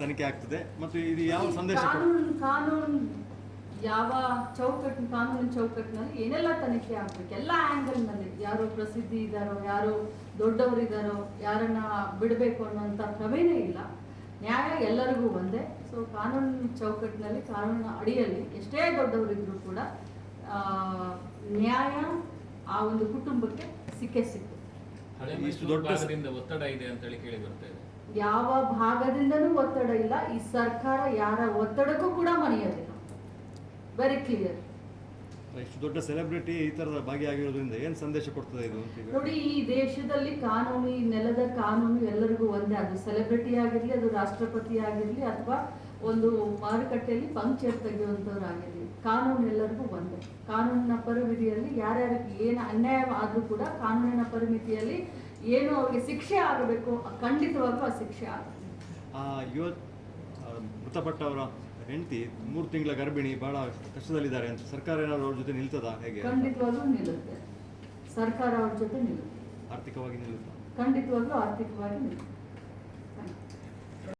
ತನಿಖೆ ಆಗ್ತದೆ. ಮತ್ತು ಇದು ಯಾವ ಸಂದೇಶ ಕಾನೂನು ಕಾನೂನು ಯಾವ ಚೌಕಟ್ಟು ಕಾನೂನು ಚೌಕಟ್ಟಿನಲ್ಲಿ ಏನೆಲ್ಲ ತನಿಖೆ ಆಗ್ಬೇಕು? ಎಲ್ಲ ಆ್ಯಂಗಲ್ನಲ್ಲಿ ಯಾರು ಪ್ರಸಿದ್ಧಿ ಇದ್ದಾರೋ ಯಾರು ದೊಡ್ಡವರಿದ್ದಾರೋ ಯಾರನ್ನ ಬಿಡಬೇಕು ಅನ್ನೋಂಥ ಕ್ರಮೇನೇ ಇಲ್ಲ. ನ್ಯಾಯ ಎಲ್ಲರಿಗೂ ಒಂದೇ. ಸೊ ಕಾನೂನು ಚೌಕಟ್ಟಿನಲ್ಲಿ ಕಾನೂನಿನ ಅಡಿಯಲ್ಲಿ ಎಷ್ಟೇ ದೊಡ್ಡವರಿದ್ರೂ ಕೂಡ ಆ, ನ್ಯಾಯ ಆ ಒಂದು ಕುಟುಂಬಕ್ಕೆ ಸಿಕ್ಕೇ ಸಿಕ್ಕು. ಹಳೆ ಇಷ್ಟು ಮೈಸೂರು ದೊಡ್ಡ ಒತ್ತಡ ಇದೆ ಅಂತ ಹೇಳಿ ಕೇಳಿ ಬರ್ತಾ ಇದೆ. ಯಾವ ಭಾಗದಿಂದನೂ ಒತ್ತಡ ಇಲ್ಲ. ಈ ಸರ್ಕಾರ ಯಾರ ಒತ್ತಡಕ್ಕೂ ಕೂಡ ಮನೆಯೋದಿಲ್ಲ ವೆರಿ ಕ್ಲಿಯರ್ ಇಷ್ಟು ದೊಡ್ಡ ಸೆಲೆಬ್ರಿಟಿ ಈ ತರದ ಭಾಗಿಯಾಗಿರೋದ್ರಿಂದ ಏನು ಸಂದೇಶ ಕೊಡ್ತದೆ ಇದು ನೋಡಿ ಈ ದೇಶದಲ್ಲಿ ಕಾನೂನು ಈ ನೆಲದ ಕಾನೂನು ಎಲ್ಲರಿಗೂ ಒಂದೇ. ಅದು ಸೆಲೆಬ್ರಿಟಿ ಆಗಿರಲಿ ಅದು ರಾಷ್ಟ್ರಪತಿ ಆಗಿರಲಿ ಅಥವಾ ಒಂದು ಮಾರುಕಟ್ಟೆಯಲ್ಲಿ ಪಂಕ್ಚರ್ ತೆಗೆಯುವಂಥವ್ರು ಆಗಿರಲಿ ಕಾನೂನು ಎಲ್ಲರಿಗೂ ಒಂದೇ. ಕಾನೂನಿನ ಪರಿಮಿತಿಯಲ್ಲಿ ಯಾರ್ಯಾರಿಗೆ ಏನು ಅನ್ಯಾಯ ಆದರೂ ಕೂಡ ಕಾನೂನಿನ ಪರಿಮಿತಿಯಲ್ಲಿ ಏನು ಅವರಿಗೆ ಶಿಕ್ಷೆ ಆಗಬೇಕು ಖಂಡಿತವಾಗೂ ಆ ಶಿಕ್ಷೆ ಆಗುತ್ತೆ ಮೃತಪಟ್ಟವರ ಹೆಂಡತಿ ಮೂರು ತಿಂಗಳ ಗರ್ಭಿಣಿ ಬಹಳ ಕಷ್ಟದಲ್ಲಿದ್ದಾರೆ ಅಂತ ಸರ್ಕಾರ ಏನಾದ್ರು ಅವ್ರ ಜೊತೆ ನಿಲ್ತದ ಹೇಗೆ ಖಂಡಿತವಾಗ್ಲೂ ನಿಲ್ಲುತ್ತೆ. ಸರ್ಕಾರ ಅವ್ರ ಜೊತೆ ನಿಲ್ಲುತ್ತೆ. ಆರ್ಥಿಕವಾಗಿ ನಿಲ್ಲುತ್ತಾ? ಖಂಡಿತವಾಗ್ಲೂ ಆರ್ಥಿಕವಾಗಿ ನಿಲ್ಲುತ್ತೆ.